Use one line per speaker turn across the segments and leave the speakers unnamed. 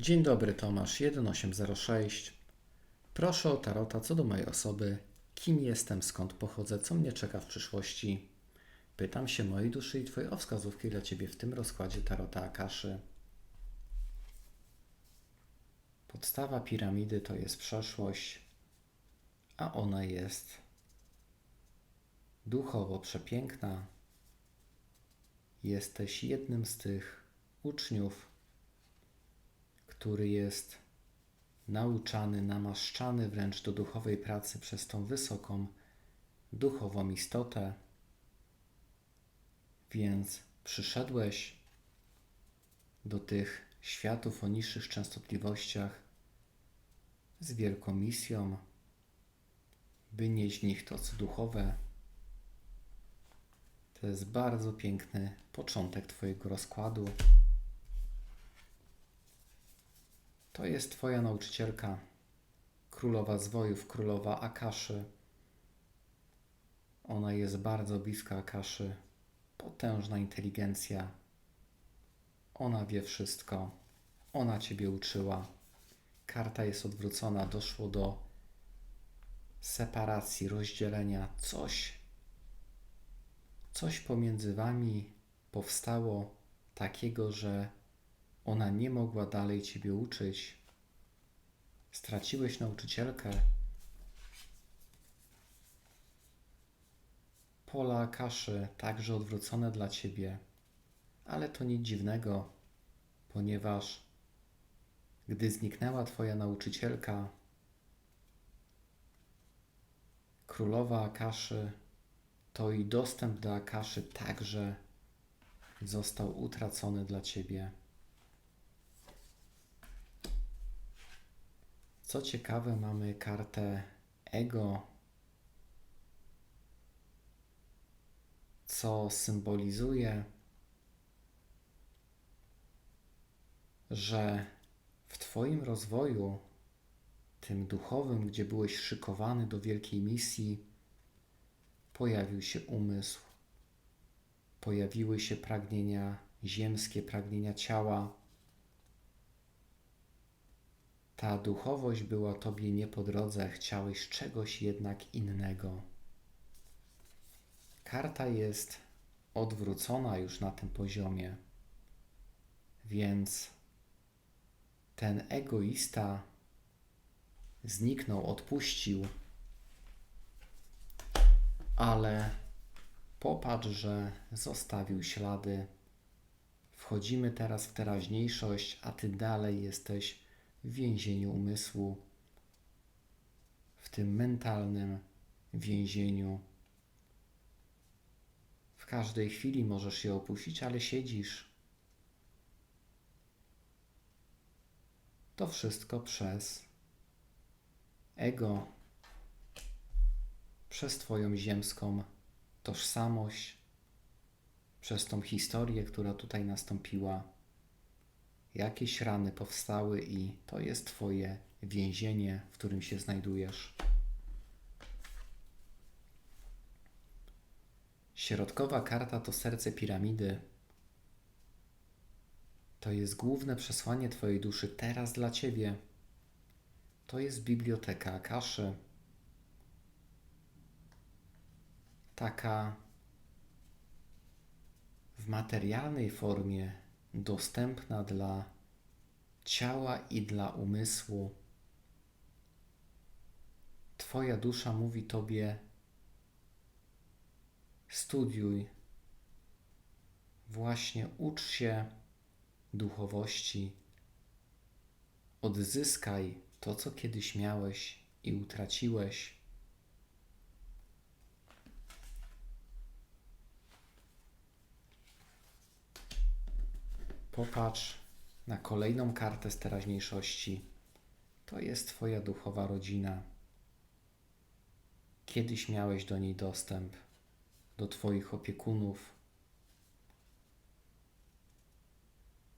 Dzień dobry, Tomasz 1806. Proszę o tarota co do mojej osoby. Kim jestem, skąd pochodzę, co mnie czeka w przyszłości. Pytam się mojej duszy i Twoje wskazówki dla Ciebie w tym rozkładzie tarota Akaszy. Podstawa piramidy to jest przeszłość, a ona jest duchowo przepiękna. Jesteś jednym z tych uczniów, który jest nauczany, namaszczany wręcz do duchowej pracy przez tą wysoką duchową istotę. Więc przyszedłeś do tych światów o niższych częstotliwościach z wielką misją, by nieść w nich to, co duchowe. To jest bardzo piękny początek Twojego rozkładu. To jest Twoja nauczycielka, królowa zwojów, królowa Akaszy. Ona jest bardzo bliska Akaszy, potężna inteligencja. Ona wie wszystko, ona Ciebie uczyła. Karta jest odwrócona, doszło do separacji, rozdzielenia. Coś, coś pomiędzy Wami powstało takiego, że ona nie mogła dalej Ciebie uczyć. Straciłeś nauczycielkę. Pola kaszy także odwrócone dla Ciebie, ale to nic dziwnego, ponieważ gdy zniknęła Twoja nauczycielka, królowa Akaszy, to i dostęp do Akaszy także został utracony dla Ciebie. Co ciekawe, mamy kartę ego, co symbolizuje, że w Twoim rozwoju, tym duchowym, gdzie byłeś szykowany do wielkiej misji, pojawił się umysł, pojawiły się pragnienia ziemskie, pragnienia ciała ta duchowość była Tobie nie po drodze, chciałeś czegoś jednak innego. Karta jest odwrócona już na tym poziomie, więc ten egoista zniknął, odpuścił, ale popatrz, że zostawił ślady. Wchodzimy teraz w teraźniejszość, a Ty dalej jesteś w więzieniu umysłu, w tym mentalnym więzieniu. W każdej chwili możesz je opuścić, ale siedzisz. To wszystko przez ego, przez Twoją ziemską tożsamość, przez tą historię, która tutaj nastąpiła jakieś rany powstały i to jest Twoje więzienie, w którym się znajdujesz. Środkowa karta to serce piramidy. To jest główne przesłanie Twojej duszy teraz dla Ciebie. To jest biblioteka Akaszy. Taka w materialnej formie dostępna dla ciała i dla umysłu. Twoja dusza mówi Tobie: studiuj, właśnie ucz się duchowości, odzyskaj to, co kiedyś miałeś i utraciłeś. Popatrz na kolejną kartę z teraźniejszości. To jest Twoja duchowa rodzina. Kiedyś miałeś do niej dostęp, do Twoich opiekunów.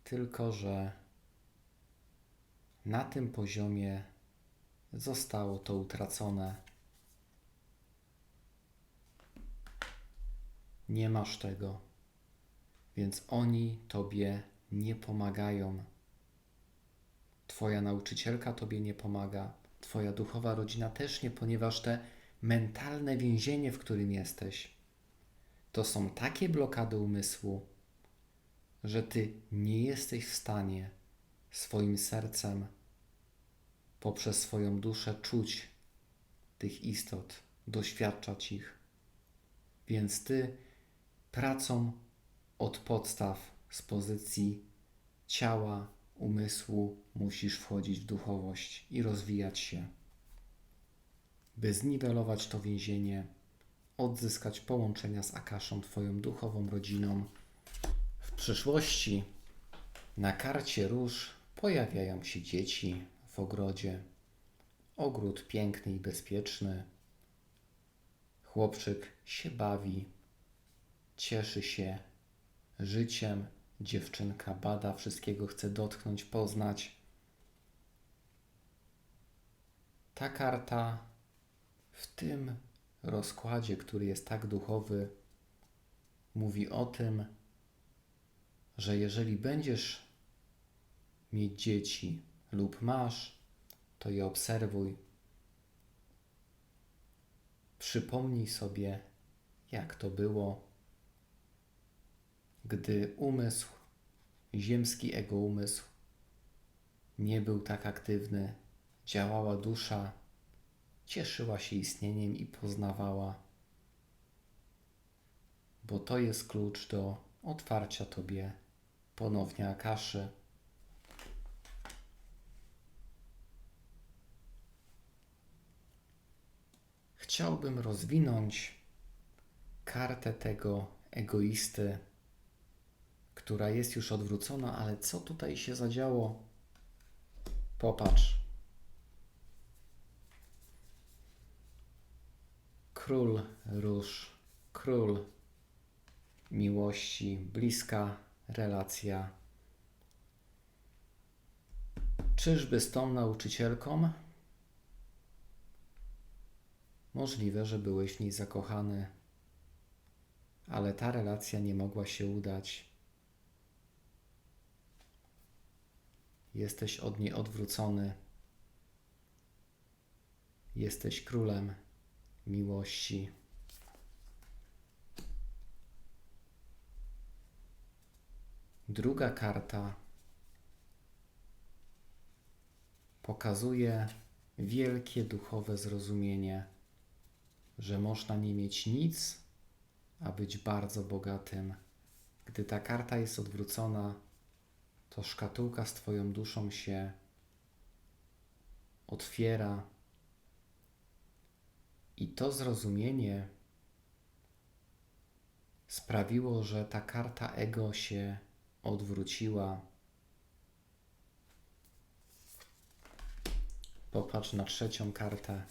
Tylko, że na tym poziomie zostało to utracone. Nie masz tego, więc oni Tobie nie pomagają. Twoja nauczycielka Tobie nie pomaga, Twoja duchowa rodzina też nie, ponieważ te mentalne więzienie, w którym jesteś, to są takie blokady umysłu, że Ty nie jesteś w stanie swoim sercem poprzez swoją duszę czuć tych istot, doświadczać ich. Więc Ty pracą od podstaw z pozycji ciała, umysłu musisz wchodzić w duchowość i rozwijać się, by zniwelować to więzienie, odzyskać połączenia z Akaszą, Twoją duchową rodziną. W przyszłości na karcie róż pojawiają się dzieci w ogrodzie. Ogród piękny i bezpieczny. Chłopczyk się bawi, cieszy się życiem. Dziewczynka bada, wszystkiego chce dotknąć, poznać. Ta karta w tym rozkładzie, który jest tak duchowy, mówi o tym, że jeżeli będziesz mieć dzieci lub masz, to je obserwuj. Przypomnij sobie, jak to było, gdy umysł, ziemski ego umysł, nie był tak aktywny, działała dusza, cieszyła się istnieniem i poznawała, bo to jest klucz do otwarcia Tobie ponownie Akaszy. Chciałbym rozwinąć kartę tego egoisty, która jest już odwrócona, ale co tutaj się zadziało? Popatrz. Król róż, król miłości, bliska relacja. Czyżby z tą nauczycielką? Możliwe, że byłeś w niej zakochany, ale ta relacja nie mogła się udać. Jesteś od niej odwrócony. Jesteś królem miłości. Druga karta pokazuje wielkie duchowe zrozumienie, że można nie mieć nic, a być bardzo bogatym. Gdy ta karta jest odwrócona, to szkatułka z Twoją duszą się otwiera. I to zrozumienie sprawiło, że ta karta ego się odwróciła. Popatrz na trzecią kartę.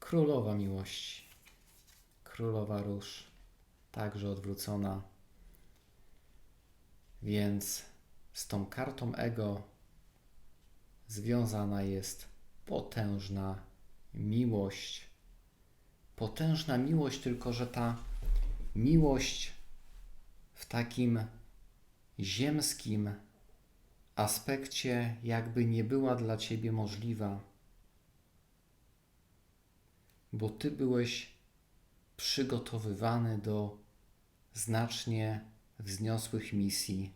Królowa miłości. Królowa róż. Także odwrócona. Więc z tą kartą ego związana jest potężna miłość. Potężna miłość, tylko że ta miłość w takim ziemskim aspekcie jakby nie była dla ciebie możliwa, bo ty byłeś przygotowywany do znacznie wzniosłych misji.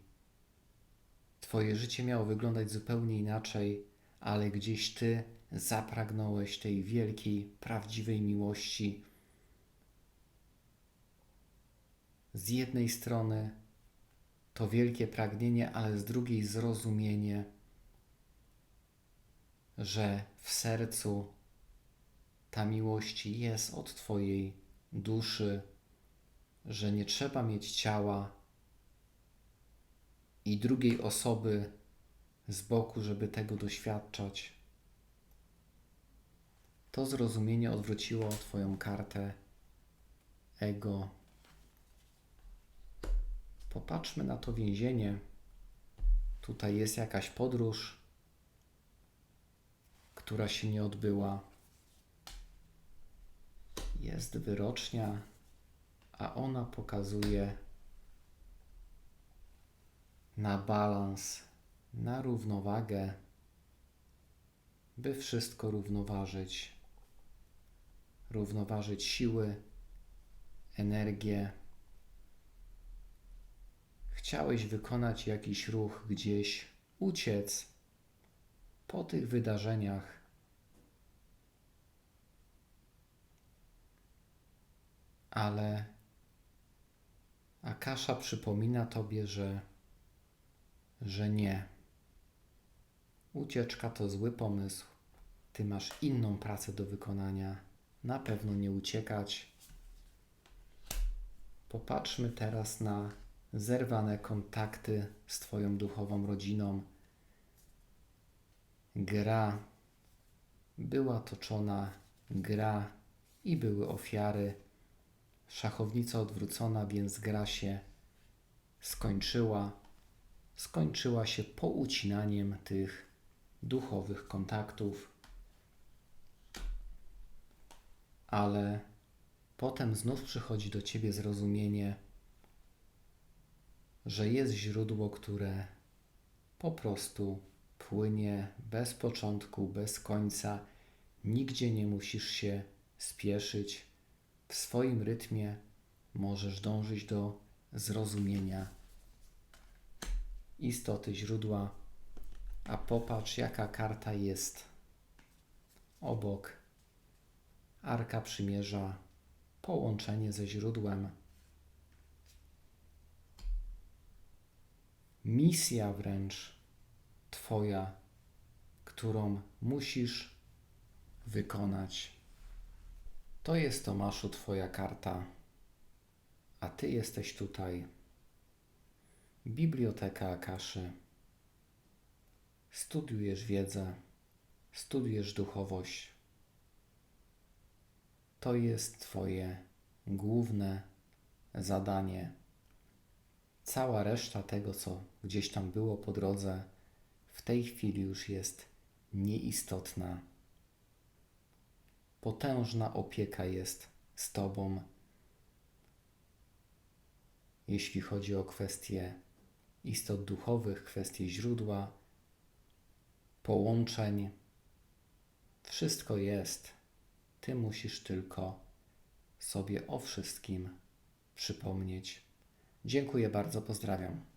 Twoje życie miało wyglądać zupełnie inaczej, ale gdzieś ty zapragnąłeś tej wielkiej, prawdziwej miłości. Z jednej strony to wielkie pragnienie, ale z drugiej zrozumienie, że w sercu ta miłość jest od Twojej duszy, że nie trzeba mieć ciała i drugiej osoby z boku, żeby tego doświadczać. To zrozumienie odwróciło Twoją kartę ego. Popatrzmy na to więzienie. Tutaj jest jakaś podróż, która się nie odbyła. Jest wyrocznia, a ona pokazuje na balans na równowagę, by wszystko równoważyć. Równoważyć siły, energię. Chciałeś wykonać jakiś ruch gdzieś, uciec po tych wydarzeniach. Ale Akasza przypomina tobie, że, że nie. Ucieczka to zły pomysł. Ty masz inną pracę do wykonania. Na pewno nie uciekać. Popatrzmy teraz na zerwane kontakty z Twoją duchową rodziną. Gra była toczona, gra i były ofiary. Szachownica odwrócona, więc gra się skończyła. Skończyła się poucinaniem tych duchowych kontaktów. Ale potem znów przychodzi do ciebie zrozumienie, że jest źródło, które po prostu płynie bez początku, bez końca. Nigdzie nie musisz się spieszyć. W swoim rytmie możesz dążyć do zrozumienia istoty źródła. A popatrz, jaka karta jest obok. Arka Przymierza, połączenie ze źródłem. Misja wręcz Twoja, którą musisz wykonać. To jest Tomaszu Twoja karta, a Ty jesteś tutaj. Biblioteka Akaszy. Studiujesz wiedzę, studiujesz duchowość. To jest Twoje główne zadanie. Cała reszta tego, co gdzieś tam było po drodze, w tej chwili już jest nieistotna. Potężna opieka jest z Tobą, jeśli chodzi o kwestie istot duchowych, kwestie źródła, połączeń. Wszystko jest. Ty musisz tylko sobie o wszystkim przypomnieć. Dziękuję bardzo, pozdrawiam.